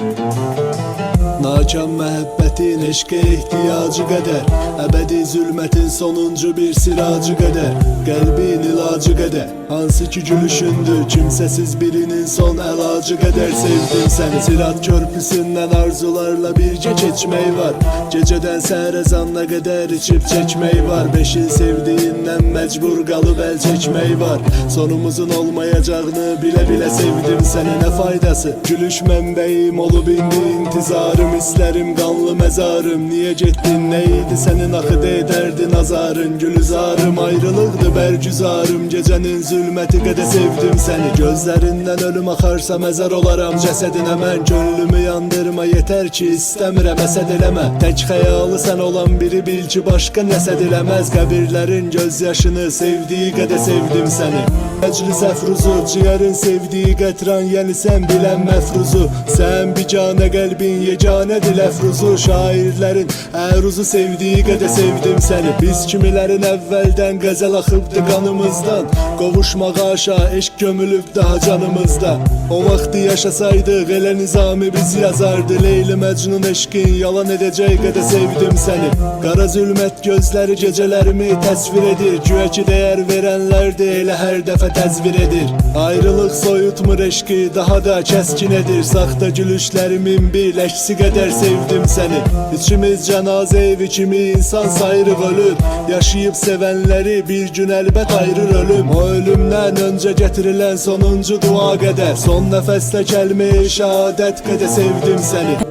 Thank you. Nakan məhəbbətin eşqə ehtiyacı qədər Əbədi zülmətin sonuncu bir siracı qədər Qəlbin ilacı qədər Hansı ki gülüşündür Kimsəsiz birinin son əlacı qədər Sevdim səni Sirat körpüsündən arzularla birgə keçmək var. Gecədən səhər ezanına qədər içib çəkmək var. Beş il sevdiyindən məcbur qalıb əl çəkmək var. Sonumuzun olmayacağını bilə-bilə sevdim səni Nə faydası? Gülüş mənbəyim olub indi intizarım İstərim qanlı məzarım Niyə getdin? Nə idi sənin axıda edərdi nazarın. Gülüzarım ayrılıqdı bərgüzarım Gecənin zülməti qədə sevdim səni Gözlərindən ölüm axarsa məzar olaram. Cəsədinə mən gönlümü yandırma. Yetər ki istəmirəm əsəd eləmə Tək xəyalı sən olan biri bil ki başqa nəsəd eləməz Qəbirlərin gözyaşını sevdiyi qədə sevdim səni Məclis əfruzu, ciyərin sevdiyi qətran Yəni sən bilən məfruzu Sən bicanə qəlbin yeganədir əfruzu Şairlərin əruzu sevdiyi qədə sevdim səni Biz kimilərin əvvəldən qəzəl axıbdı qanımızdan Qovuşmağa aşa eşq gömülüb daha canımızda O vaxtı yaşasaydıq elə nizami biz yazardı. Leyli Məcnun eşqin yalan edəcək qədə sevdim səni Qara zülmət gözləri gecələrimi təsvir edir. Güya ki dəyər verənlərdir elə hər dəfə təzvir edir. Ayrılıq soyutmur eşqi daha da kəskin edir. Saxta gülüşlərimin bir əksi qədər sevdim səni İçimiz cənazə evi kimi insan sayırıq ölür Yaşayıb sevənləri bir gün əlbət ayırır ölüm. O ölümdən öncə gətirilən sonuncu dua qədər Son nəfəsdə kəlmə-i şəhadət qədər sevdim səni